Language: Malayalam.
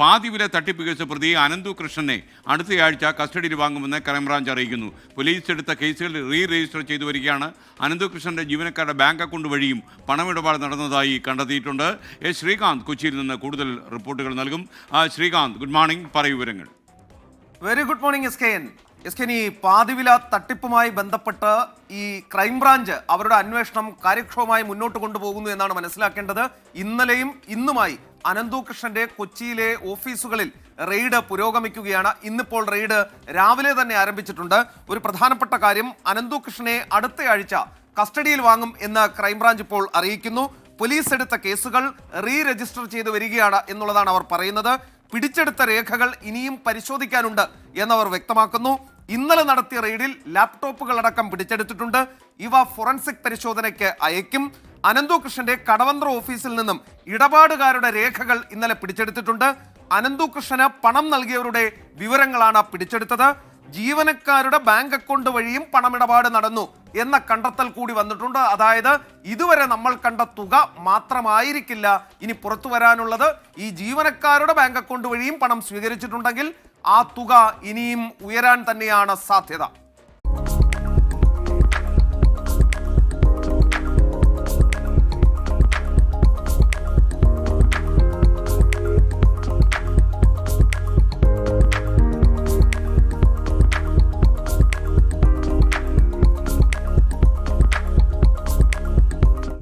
പാതിവില തട്ടിപ്പ് കേസ് പ്രതി അനന്തു കൃഷ്ണനെ അടുത്തയാഴ്ച കസ്റ്റഡിയിൽ വാങ്ങുമെന്ന് ക്രൈംബ്രാഞ്ച് അറിയിക്കുന്നു. പോലീസ് എടുത്ത കേസുകൾ റീ രജിസ്റ്റർ ചെയ്തു വരികയാണ്. അനന്തു കൃഷ്ണന്റെ ജീവനക്കാരുടെ ബാങ്ക് അക്കൗണ്ട് വഴിയും പണമിടപാട് നടന്നതായി കണ്ടെത്തിയിട്ടുണ്ട്. എസ് ശ്രീകാന്ത് കൊച്ചിയിൽ നിന്ന് കൂടുതൽ റിപ്പോർട്ടുകൾ നൽകും. ശ്രീകാന്ത് ഗുഡ് മോർണിംഗ് പറയൂ വിവരങ്ങൾ. Very good morning S K N S K ഈ പാതിവില തട്ടിപ്പുമായി ബന്ധപ്പെട്ട് ഈ ക്രൈംബ്രാഞ്ച് അവരുടെ അന്വേഷണം കാര്യക്ഷമമായി മുന്നോട്ട് കൊണ്ടുപോകുന്നു എന്നാണ് മനസ്സിലാക്കേണ്ടത്. ഇന്നലെയും ഇന്നുമായി അനന്തു കൃഷ്ണന്റെ കൊച്ചിയിലെ ഓഫീസുകളിൽ റെയ്ഡ് പുരോഗമിക്കുകയാണ്. ഇന്നിപ്പോൾ റെയ്ഡ് രാവിലെ തന്നെ ആരംഭിച്ചിട്ടുണ്ട്. ഒരു പ്രധാനപ്പെട്ട കാര്യം അനന്തു കൃഷ്ണനെ അടുത്തയാഴ്ച കസ്റ്റഡിയിൽ വാങ്ങും എന്ന് ക്രൈംബ്രാഞ്ച് ഇപ്പോൾ അറിയിക്കുന്നു. പോലീസ് എടുത്ത കേസുകൾ റീ രജിസ്റ്റർ ചെയ്ത് വരികയാണ് എന്നുള്ളതാണ് അവർ പറയുന്നത്. പിടിച്ചെടുത്ത രേഖകൾ ഇനിയും പരിശോധിക്കാനുണ്ട് എന്നവർ വ്യക്തമാക്കുന്നു. ഇന്നലെ നടത്തിയ റെയ്ഡിൽ ലാപ്ടോപ്പുകൾ അടക്കം പിടിച്ചെടുത്തിട്ടുണ്ട്. ഇവ ഫോറൻസിക് പരിശോധനയ്ക്ക് അയക്കും. അനന്തു കൃഷ്ണന്റെ കടവന്ത്ര ഓഫീസിൽ നിന്നും ഇടപാടുകാരുടെ രേഖകൾ ഇന്നലെ പിടിച്ചെടുത്തിട്ടുണ്ട്. അനന്തു കൃഷ്ണന് പണം നൽകിയവരുടെ വിവരങ്ങളാണ് പിടിച്ചെടുത്തത്. ജീവനക്കാരുടെ ബാങ്ക് അക്കൗണ്ട് വഴിയും പണമിടപാട് നടന്നു എന്ന കണ്ടെത്തൽ കൂടി വന്നിട്ടുണ്ട്. അതായത് ഇതുവരെ നമ്മൾ കണ്ട തുക മാത്രമായിരിക്കില്ല ഇനി പുറത്തു വരാനുള്ളത്. ഈ ജീവനക്കാരുടെ ബാങ്ക് അക്കൗണ്ട് വഴിയും പണം സ്വീകരിച്ചിട്ടുണ്ടെങ്കിൽ ആ തുക ഇനിയും ഉയരാൻ തന്നെയാണ് സാധ്യത.